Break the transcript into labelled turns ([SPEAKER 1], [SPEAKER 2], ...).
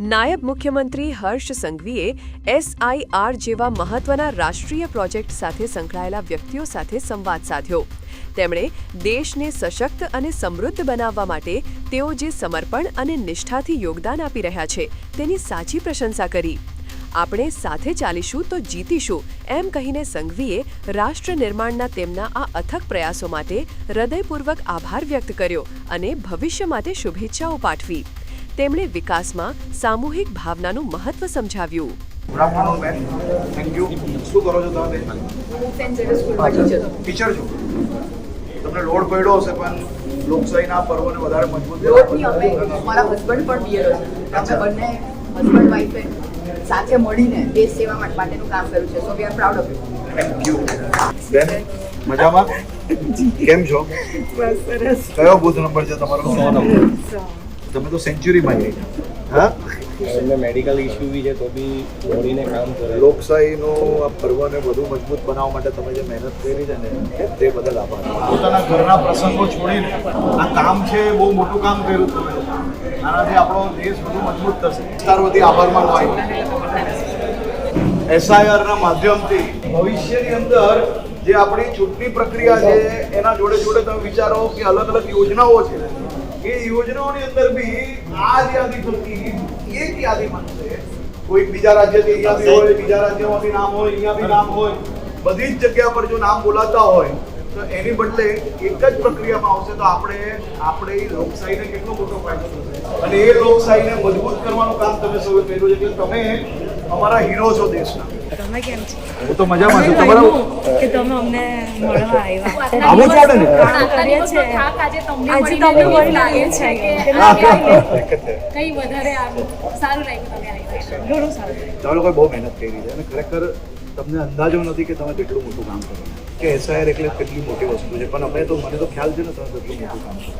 [SPEAKER 1] નાયબ મુખ્યમંત્રી હર્ષ સંઘવીએ એસઆઈઆર જેવા મહત્વના રાષ્ટ્રીય પ્રોજેક્ટ સાથે સંકળાયેલા વ્યક્તિઓ સાથે સંવાદ સાધ્યો. તેમણે દેશને સશક્ત અને સમૃદ્ધ બનાવવા માટે તેઓ જે સમર્પણ અને નિષ્ઠાથી યોગદાન આપી રહ્યા છે, તેની સાચી પ્રશંસા કરી. આપણે સાથે ચાલીશું તો જીતીશું, એમ કહીને સંઘવીએ રાષ્ટ્ર નિર્માણના તેમના આ અથક પ્રયાસો માટે હૃદયપૂર્વક આભાર વ્યક્ત કર્યો અને ભવિષ્ય માટે શુભેચ્છાઓ પાઠવી. તેમણે વિકાસમાં સામૂહિક ભાવનાનું મહત્વ સમજાવ્યું.
[SPEAKER 2] થેન્ક યુ શું કરો છો તમે?
[SPEAKER 3] ટીચર
[SPEAKER 2] છો? તમને લોડ પડ્યો હશે પણ લોકશાહીના પર્વને વધારે મજબૂત
[SPEAKER 3] રોજની અમે મારા હસબન્ડ પણ બીએડ છે અમે બંને હસબન્ડ વાઈફે સાથે મળીને દેશ સેવા માટેનું કામ કર્યું છે. So we are proud of you
[SPEAKER 2] thank you બેન મજામાં? કેમ છો? કયો બુથ નંબર છે તમારો? સો નંબર. તમે તો સેન્ચુરીમાં જઈ હા?
[SPEAKER 4] એમને મેડિકલ ઇસ્યુ બી છે તો બી દોડીને કામ કરે
[SPEAKER 2] લોકશાહીનો આ પર્વને વધુ મજબૂત બનાવવા માટે તમે જે મહેનત કરી છે ને તે બદલ આભાર. પોતાના ઘરના પ્રસંગો છોડીને આ કામ છે બહુ મોટું કામ કર્યું તમે. આનાથી આપણો દેશ વધુ મજબૂત થશે. વિસ્તારવતી આભાર માનવા એસઆઈઆરના માધ્યમથી ભવિષ્યની અંદર જે આપણી ચૂંટણી પ્રક્રિયા છે એના જોડે જોડે તમે વિચારો કે અલગ અલગ યોજનાઓ છે. એ યોજનાઓની અંદર બી આ જ યાદી થકી એક યાદી બનશે કોઈ બીજા રાજ્યથી અહીંયા બી હોય, બીજા રાજ્યમાં બી નામ હોય, અહીંયા બી નામ હોય, બધી જ જગ્યા પર જો નામ બોલાતા હોય, તો એની બદલે એક જ પ્રક્રિયામાં આવશે તો આપણે આપણે લોકશાહીને કેટલો મોટો ફાયદો થશે? અને એ લોકશાહીને મજબૂત કરવાનું કામ તમે સૌએ કર્યું છે. કે તમે અમારા હીરો છો દેશના.
[SPEAKER 5] તમે કેમ છો?
[SPEAKER 2] હું તો મજામાં છું. તમારા?
[SPEAKER 5] કે તમે અમને મળવા આવ્યા.
[SPEAKER 2] આવું જ ને?
[SPEAKER 5] કરીએ છે
[SPEAKER 6] આજે તમને
[SPEAKER 5] આજે તમને
[SPEAKER 6] એવું લાગે છે
[SPEAKER 5] છે
[SPEAKER 6] કે
[SPEAKER 5] કે
[SPEAKER 6] હા,
[SPEAKER 2] તમે
[SPEAKER 6] કંઈ વધારે સારું લાગ્યું તમે આવ્યા
[SPEAKER 5] ઘણું સારું.
[SPEAKER 2] લોકોએ બહુ મહેનત કરી છે અને ખરેખર તમને અંદાજો નથી કે તમે કેટલું મોટું કામ કરો કે એસઆઈઆર એટલે કેટલી મોટી વસ્તુ છે. પણ અમે તો મને તો ખ્યાલ છે ને તમે કેટલું મોટું કામ કરો